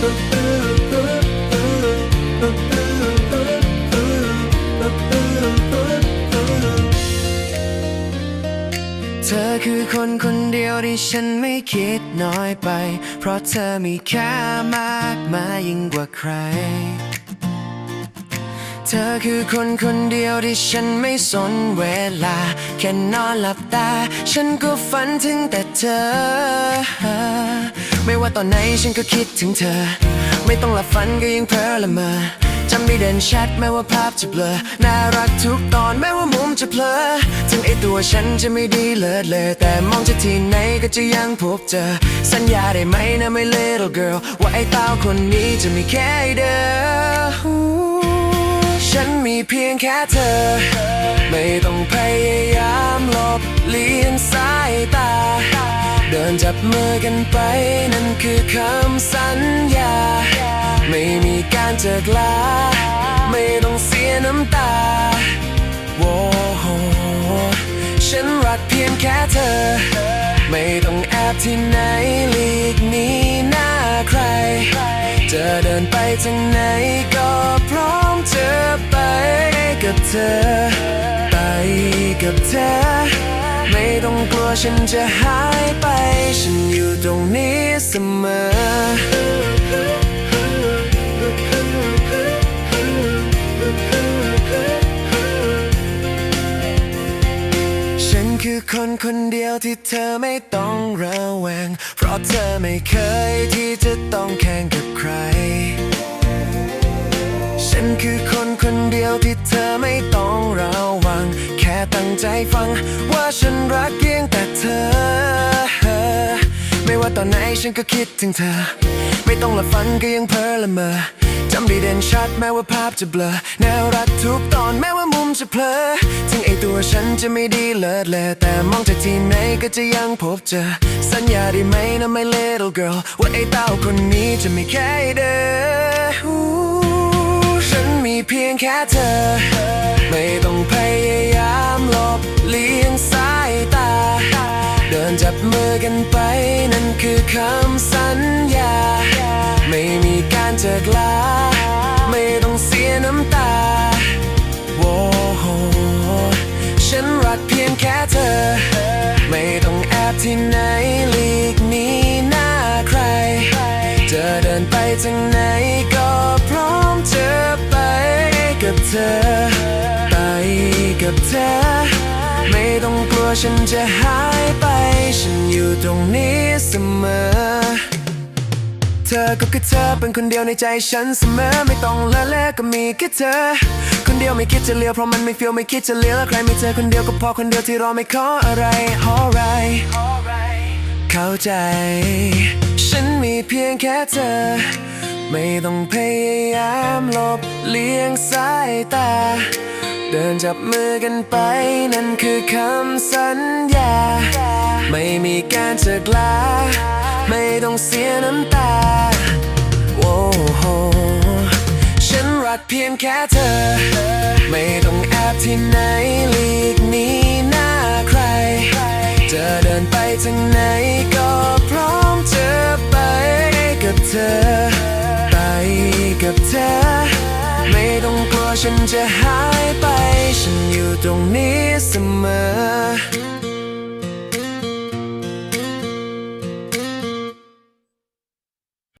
เธอคือคนคนเดียวที่ฉันไม่คิดน้อยไป เพราะเธอมีค่ามากมายยิ่งกว่าใคร เธอคือคนคนเดียวที่ฉันไม่สนเวลา แค่นอนหลับตา ฉันก็ฝันถึงแต่เธอ ไม่ว่าตอนไหนฉันก็คิดถึงเธอ ไม่ต้องหลับฝันก็ยังเพ้อละเมอจำได้เด่นชัดแม้ว่าภาพจะเบลอ น่ารักทุกตอนแม้ว่ามุมจะเพลอ ถึงไอตัวฉันจะไม่ดีเลิศเลย แต่มองจากที่ไหนก็จะยังพบเจอ สัญญาได้ไหมนะไม่ little girl ว่าไอ้เต้าคนนี้จะมีแค่เดิมฉันมีเพียงแค่เธอ ไม่ต้องพยายามหลบเลี่ยงสายตา ดินจับมือกันไปนั่นคือคำสัญญา ไม่มีการเจอกลา ไม่ต้องเสียน้ำตาโว้โหฉันรักเพียงแค่เธอ ไม่ต้องแอบที่ไหนหลีกหนีหน้าใคร จะเดินไปทางไหนก็พร้อมจะไปกับเธอ ไปกับเธอ ไม่ต้องกลัวฉันจะหายไป ฉันอยู่ตรงนี้เสมอฉันคือคนคนเดียวที่เธอไม่ต้องระแวง เพราะเธอไม่เคยที่จะต้องแข่งกับใคร ฉันคือคนคนเดียวที่เธอไม่ต้องระวังแค่ ตั้งใจฟัง ว่าฉันรักเพียงแต่เธอ ไม่ว่าตอนไหนฉันก็คิดถึงเธอ ไม่ต้องหลับฝันก็ยังเพ้อละเมอจำได้เด่นชัดแม้ว่าภาพจะเบลอน่ารักทุกตอนแม้ว่ามุมจะเพลอถึงไอตัวฉันจะไม่ดีเลิศเลยแต่มองจากที่ไหนก็จะยังพบเจอ สัญญาได้ไหมนะ my little girl ว่าไอเต้าคนนี้จะไม่แค่เดิมฉันมีเพียงแค่เธอ ไม่ต้องพยายาม จับมือกันไปนั่นคือคำสัญญา ไม่มีการเจอกลา ไม่ต้องเสียน้ำตาโว้โหฉันรักเพียงแค่เธอ ไม่ต้องแอบที่ไหนหลีกนีหน้าใครจะเดินไปทางไหนก็พร้อมเจะไปกับเธอ ไปกับเธอ ไม่ต้องกลัวฉันจะหายไป ฉันอยู่ตรงนี้เสมอ เธอก็คือเธอเป็นคนเดียวในใจฉันเสมอ ไม่ต้องละเลก็มีแค่เธอ คนเดียวไม่คิดจะเลี้ยวเพราะมันไม่ฟีลไม่คิดจะเลี้ยวแล้วใครไมีเธอคนเดียวก็พอคนเดียวที่รอไม่ขออะไร alright เข้าใจ ฉันมีเพียงแค่เธอ ไม่ต้องพยายามหลบเลี่ยงสายตา เดินจับมือกันไปนั่นคือคำสัญญา ไม่มีการเจอกลา ไม่ต้องเสียน้ำตาโอ้โหฉันรักเพียงแค่เธอ ไม่ต้องแอบที่ไหนหลีกหนีหน้าใครจะเดินไปทางไหนก็พร้อมจะไปกับเธอ ไปกับเธอ ฉันจะหายไป ฉันอยู่ตรงนี้เสมอ